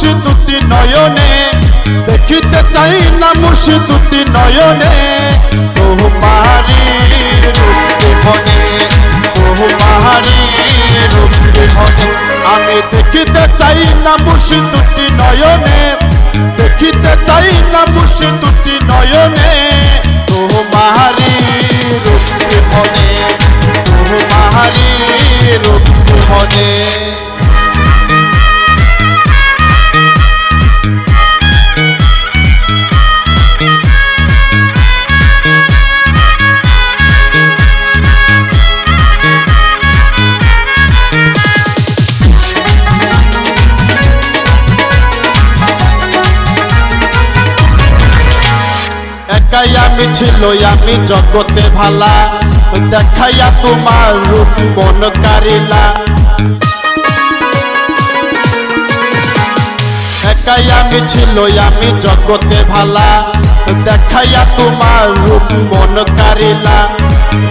দুটি নয়নে, দেখিতে চাই না মুর্শিদ দুটি নয়নে। তোমারি রূপে হনে তোমারি রূপে হনে আমি দেখিতে চাই না মুর্শিদ দুটি নয়নে, দেখিতে চাই না মুর্শিদ দুটি নয়নে। তোমারি রূপে হনে তোমারি রূপে হনে একাই আমি ছিল আমি জগতে ভালা, দেখাইয়া তোমার রূপ মন কারিলা। একাই আমি ছিল আমি জগতে ভালা, দেখাইয়া তোমার রূপ মন কারিলা।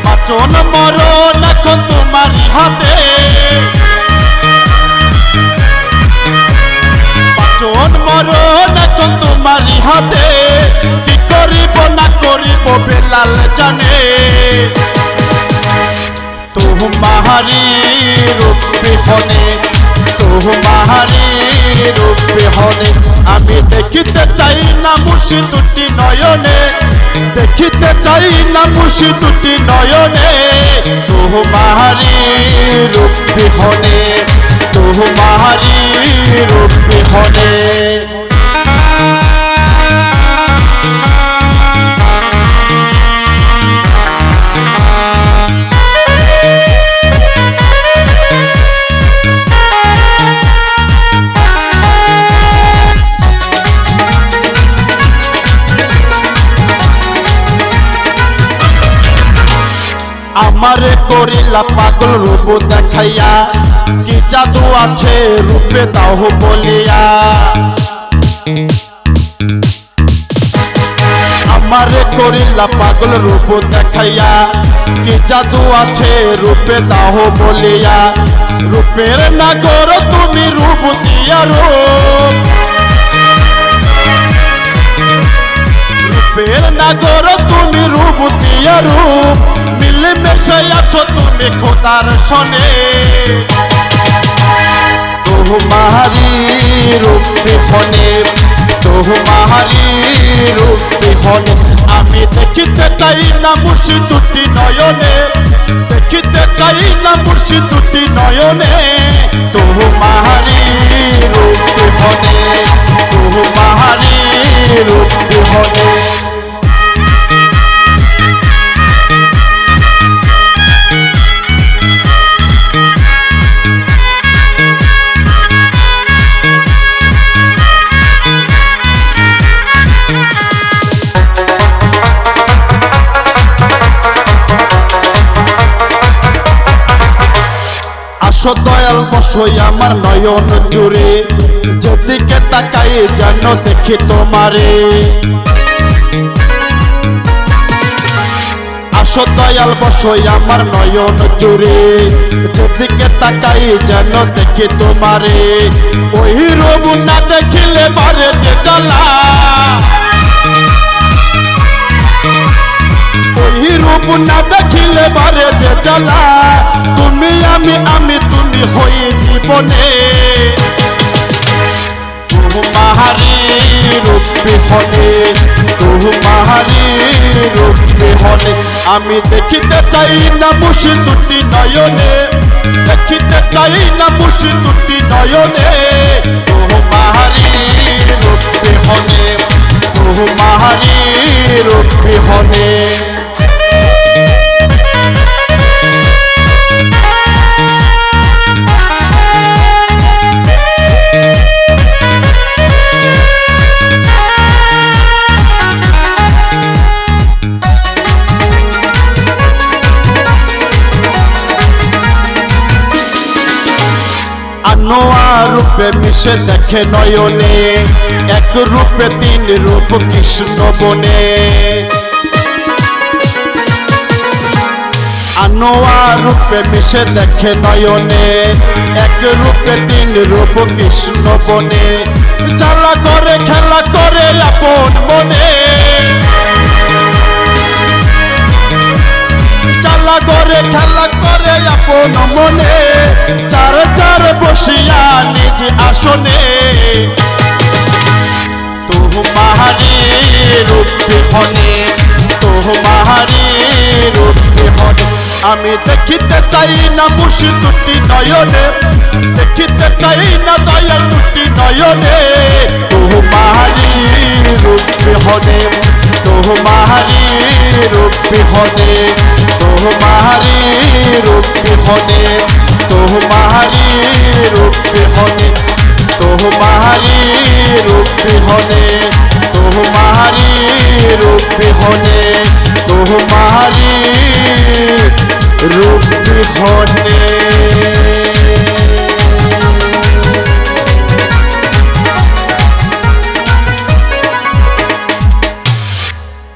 বাচন মরণ তোমার হাতে। বেলাল জানে তোমারি রূপে হনে তোমারি রূপে হনে। আমি দেখিতে চাই না মুর্শি দুটি নয়নে, দেখিতে চাই না মুর্শি দুটি নয়নে। তোমারি রূপে হনে তোমারি রূপে হনে। করিলা পাগল রূপ দেখাইয়া, কি জাদু আছে রূপে দাও বলিয়া। আমারে করিলা পাগল রূপ দেখাইয়া, কি জাদু আছে রূপে দাও বলিয়া। রূপের নাগর তুমি রূপ দিয়া রূপ। রূপের নাগর তুমি রূপ দিয়া রূপ। মিশে আছো তুমি খোদার সনে তোমারি রূপে হনে তোমারি রূপে হনে আমি দেখিতে চাই না মুর্শি দুটি নয়নে। দেখিতে চাই না মুর্শি আসো দয়াল বসই আমার নয়ন জুড়ে যেদিকে তাকাই যেন দেখি তোমারে। আসো দয়াল বসই আমার নয়ন জুড়ে যেদিকে তাকাই যেন দেখি তোমারে। ওই রূপ না দেখিলে বারে যে জ্বালা। রূপ না দেখিলে বারে যে জ্বালা। তুমি আমি আমি তুমি হই জীবনে তোমারি রূপে হলে তোমারি রূপে হলে। আমি দেখিতে চাই না মুশি দুটি নয়নে, দেখিতে চাই না মুশি দুটি নয়নে। তোমারি রূপে হলে তোমারি রূপে হলে। আনোয়া রূপে মিশে দেখে নয়নে, এক রূপে তিন রূপ কৃষ্ণ বনে। রূপে মিশে দেখে নয়নে, এক রূপে তিন রূপ কৃষ্ণ বনে। জ্বালা করে, খেলা করে আপন মনে। জ্বালা করে, খেলা করে আপন মনে। চার চার বসিয়া নিজ আসনে। তোমারি রূপে হনে তোমারি রূপে হনে আমি দেখিতে চাই না মুসি দুটি নয়নে, দেখিতে চাই না দয়া দুটি নয়নে। তোমারি রূপে হনে তোমারি রূপে হনে তোমারি রূপে হনে তোমারি রূপে হনে তোমারি রূপে হনে তোমারি রূপে হনে তোমারি